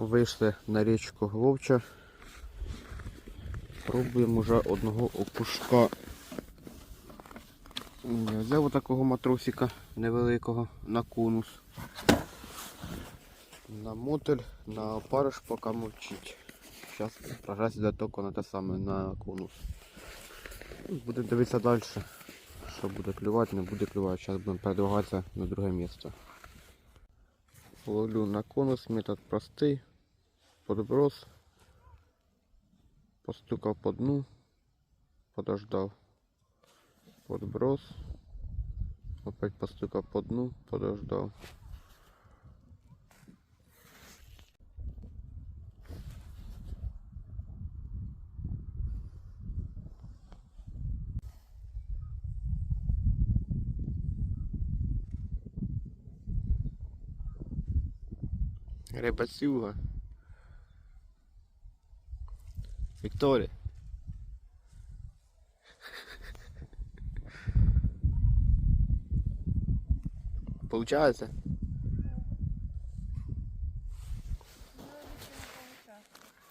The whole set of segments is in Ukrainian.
Вийшли на річку Гловча. Пробуємо вже одного окушка. Взяв отакого матросика невеликого на конус. На мотель, на опариш поки мовчить. Зараз прогресія до того на те саме на конус. Ну, Будемо дивитися далі. Що буде клювати, не буде клювати. Зараз будемо передвигатися на друге місце. Ловлю на конус, метод простий. подброс, постукал по дну, подождал, подброс, опять постукал по дну, подождал. Репасюга. Вікторія. Получається?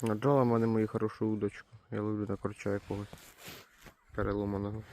Наджала мене мою хорошу удочку. Я ловлю на корча якогось переломаного.